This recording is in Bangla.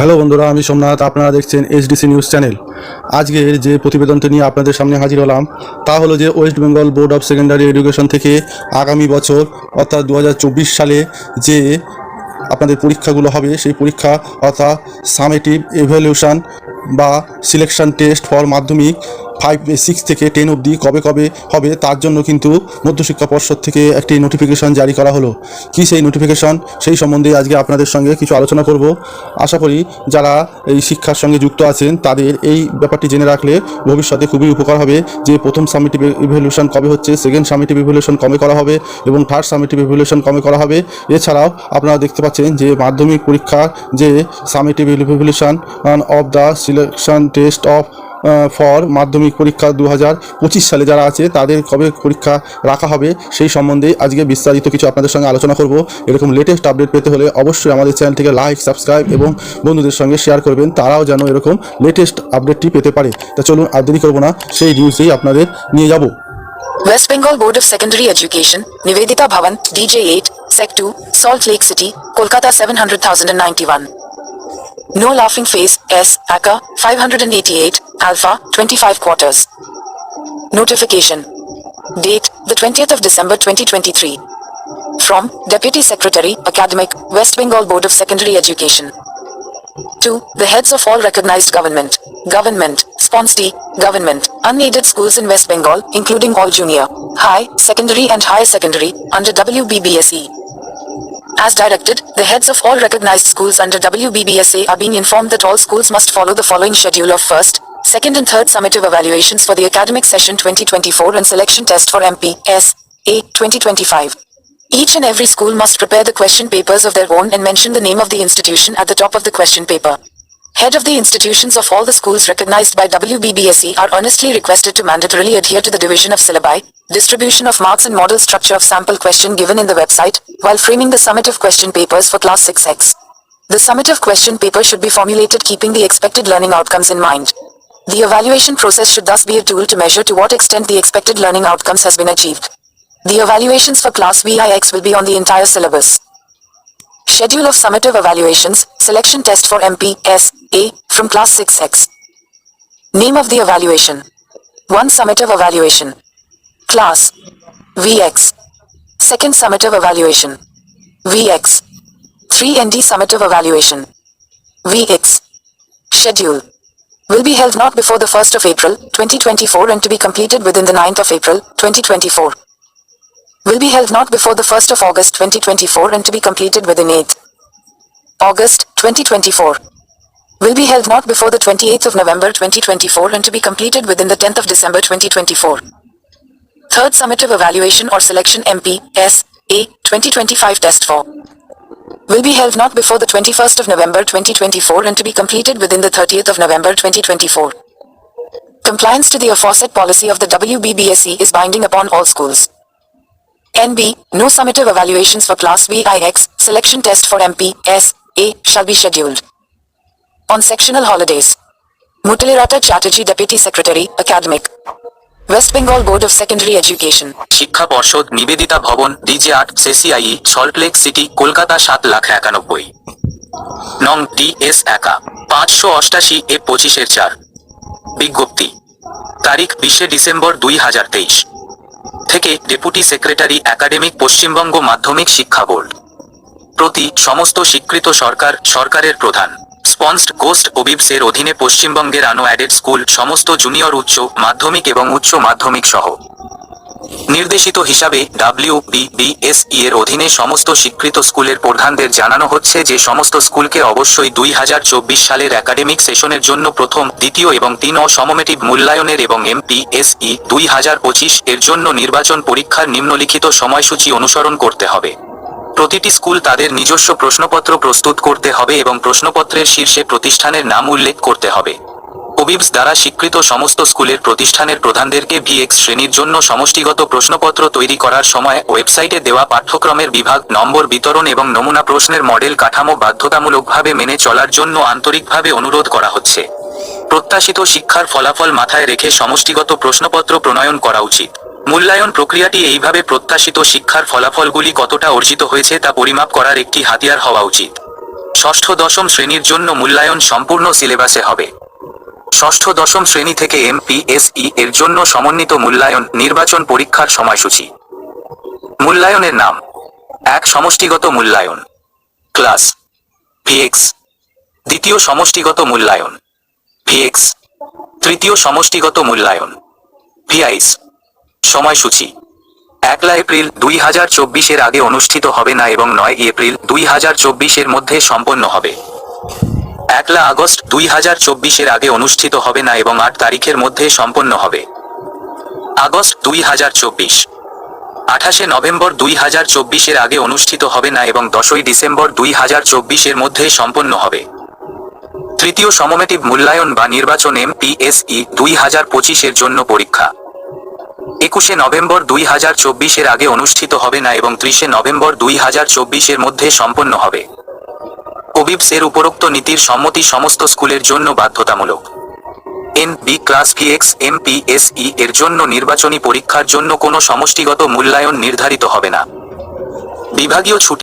হ্যালো বন্ধুরা, আমি সোমনাথ, আপনারা দেখছেন এইচডিসি নিউজ চ্যানেল আজকের যে প্রতিবেদনটি নিয়ে আপনাদের সামনে হাজির হলাম, তা হলো যে West Bengal board of secondary education থেকে আগামী বছর, অর্থাৎ দু হাজার চব্বিশ সালে যে আপনাদের পরীক্ষাগুলো হবে, সেই পরীক্ষা, অর্থাৎ সামেটিভ এভ্যালুয়েশন বা selection test for Madhyamik five six থেকে টেন অবধি কবে কবে হবে, তার জন্য কিন্তু মধ্যশিক্ষা পর্ষদ থেকে একটি নোটিফিকেশন জারি করা হলো। কি সেই নোটিফিকেশন সেই সম্বন্ধে আজকে আপনাদের সঙ্গে কিছু আলোচনা করব। আশা করি যারা এই শিক্ষার সঙ্গে যুক্ত আছেন, তাদের এই ব্যাপারটি জেনে রাখলে ভবিষ্যতে খুবই উপকার হবে। যে প্রথম সামিটিভ ইভ্যালুয়েশন কবে হচ্ছে সেকেন্ড সামিটিভ ইভ্যালুয়েশন কবে করা হবে এবং থার্ড সামিটিভ ইভ্যালুয়েশন কবে করা হবে, এছাড়াও আপনারা দেখতে পাচ্ছেন যে মাধ্যমিক পরীক্ষা যে summative evaluation of the selection test of for Madhyamik পরীক্ষা দু হাজার পঁচিশ সালে যারা আছে তাদের কবে পরীক্ষা রাখা হবে সেই সম্বন্ধে আজকে বিস্তারিত কিছু আপনাদের সঙ্গে আলোচনা করব। এরকম লেটেস্ট আপডেট পেতে হলে অবশ্যই আমাদের চ্যানেলটিকে লাইক সাবস্ক্রাইব এবং বন্ধুদের সঙ্গে শেয়ার করবেন। তারাও যেন এরকম লেটেস্ট আপডেটটি পেতে পারে। তা চলুন আর দেরি করব না সেই নিউজেই আপনাদের নিয়ে যাব। West Bengal Board of Secondary Education, Nivedita Bhavan, DJ 8, Sec 2, Salt Lake City, Kolkata 700,091. No Laughing Face, S, ACA, 588, Alpha, 25 quarters. Notification. Date, the 20th of December 2023. From, Deputy Secretary, Academic, West Bengal Board of Secondary Education. To the heads of all recognized government, government, sponsee, government, unaided schools in West Bengal, including all junior, high, secondary and higher secondary, under WBBSE. As directed, the heads of all recognized schools under WBBSA are being informed that all schools must follow the following schedule of first, second and third summative evaluations for the academic session 2024 and selection test for MP, S, A, 2025. Each and every school must prepare the question papers of their own and mention the name of the institution at the top of the question paper. Head of the institutions of all the schools recognized by WBBSE are earnestly requested to mandatorily adhere to the division of syllabi, distribution of marks and model structure of sample question given in the website, while framing the summative question papers for class 6x. The summative question paper should be formulated keeping the expected learning outcomes in mind. The evaluation process should thus be a tool to measure to what extent the expected learning outcomes has been achieved. The evaluations for class VIX will be on the entire syllabus. Schedule of summative evaluations, selection test for MP, S, A, from class 6X. Name of the evaluation. 1 summative evaluation. Class. VX. Second summative evaluation. VX. 3 ND summative evaluation. VX. Schedule. Will be held not before the 1st of April, 2024 and to be completed within the 9th of April, 2024 will be held not before the 1st of August 2024 and to be completed within 8th August 2024 will be held not before the 28th of November 2024 and to be completed within the 10th of December 2024 third summative evaluation or selection MP S A 2025 test for will be held not before the 21st of November 2024 and to be completed within the 30th of November 2024 compliance to the aforesaid policy of the WBBSE is binding upon all schools NB, no summative evaluations for Class VIX, selection test for MP, S, A, shall be scheduled. On sectional holidays. Mutalirata Chatterjee Deputy Secretary, Academic. West Bengal Board of Secondary Education. শিক্ষা পর্ষদ নিবেদিতা ভবন ডিজে আট সিসিআই সল্টলেক সিটি কলকাতা সাত লাখ একানব্বই নং ডি এস একা পাঁচশো অষ্টাশি এ পঁচিশের চার বিজ্ঞপ্তি তারিখ বিশে ডিসেম্বর দুই হাজার তেইশ থেকে ডেপুটি সেক্রেটারি একাডেমিক পশ্চিমবঙ্গ মাধ্যমিক শিক্ষা বোর্ড প্রতি সমস্ত স্বীকৃত সরকার, সরকারের প্রধান। স্পন্সড কোস্ট ওবিবসের অধীনে পশ্চিমবঙ্গের আনো অ্যাডেড স্কুল সমস্ত জুনিয়র উচ্চ মাধ্যমিক এবং উচ্চ মাধ্যমিক সহ। নির্দেশিত হিসাবে ডাব্লিউ বিবিএসই এর অধীনে সমস্ত স্বীকৃত স্কুলের প্রধানদের জানানো হচ্ছে যে সমস্ত স্কুলকে অবশ্যই দুই হাজার চব্বিশ সালের একাডেমিক সেশনের জন্য প্রথম, দ্বিতীয় এবং তিন অসমমেটিভ মূল্যায়নের এবং এমপিএসই দুই হাজার পঁচিশ এর জন্য নির্বাচন পরীক্ষার নিম্নলিখিত সময়সূচি অনুসরণ করতে হবে। প্রতিটি স্কুল তাদের নিজস্ব প্রশ্নপত্র প্রস্তুত করতে হবে এবং প্রশ্নপত্রের শীর্ষে প্রতিষ্ঠানের নাম উল্লেখ করতে হবে। ওবিবস দ্বারা স্বীকৃত সমস্ত স্কুলের প্রতিষ্ঠানের প্রধানদেরকে ভিএক্স শ্রেণির জন্য সমষ্টিগত প্রশ্নপত্র তৈরি করার সময় ওয়েবসাইটে দেওয়া পাঠ্যক্রমের বিভাগ, নম্বর বিতরণ এবং নমুনা প্রশ্নের মডেল কাঠামো বাধ্যতামূলকভাবে মেনে চলার জন্য আন্তরিকভাবে অনুরোধ করা হচ্ছে। প্রত্যাশিত শিক্ষার ফলাফল মাথায় রেখে সমষ্টিগত প্রশ্নপত্র প্রণয়ন করা উচিত। মূল্যায়ন প্রক্রিয়াটি এইভাবে প্রত্যাশিত শিক্ষার ফলাফলগুলি কতটা অর্জিত হয়েছে তা পরিমাপ করার একটি হাতিয়ার হওয়া উচিত। ষষ্ঠ দশম শ্রেণির জন্য মূল্যায়ন সম্পূর্ণ সিলেবাসে হবে। ষষ্ঠ দশম শ্রেণি থেকে এমপিএসই এর জন্য সমন্বিত মূল্যায়ন নির্বাচন পরীক্ষার সময়সূচি। মূল্যায়নের নাম। এক সমষ্টিগত মূল্যায়ন। ক্লাস। ভিএক্স দ্বিতীয় সমষ্টিগত মূল্যায়ন। ভিএক্স তৃতীয় সমষ্টিগত মূল্যায়ন। ভিআইস সময়সূচি। একলা এপ্রিল দুই হাজার চব্বিশের আগে অনুষ্ঠিত হবে না এবং নয় এপ্রিল দুই হাজার চব্বিশের মধ্যে সম্পন্ন হবে। একলা আগস্ট দুই হাজার চব্বিশের আগে অনুষ্ঠিত হবে না এবং আট তারিখের মধ্যে সম্পন্ন হবে। আগস্ট দুই হাজার চব্বিশ। আঠাশে নভেম্বর দুই হাজার চব্বিশের আগে অনুষ্ঠিত হবে না এবং দশই ডিসেম্বর দুই হাজার চব্বিশের মধ্যে সম্পন্ন হবে। তৃতীয় সমমেটিভ মূল্যায়ন বা নির্বাচন এমপিএসই দুই হাজার পঁচিশের জন্য পরীক্ষা। একুশে নভেম্বর দুই হাজার চব্বিশের আগে অনুষ্ঠিত হবে না এবং ত্রিশে নভেম্বর দুই হাজার চব্বিশের মধ্যে সম্পন্ন হবে। ওবিবস এর উপরোক্ত নীতির সম্মতি সমস্ত স্কুলের জন্য বাধ্যতামূলক। N B class S E এর জন্য নির্বাচনী পরীক্ষার জন্য কোনো সমষ্টিগত মূল্যায়ন নির্ধারিত হবে না। বিভাগীয় ছুটি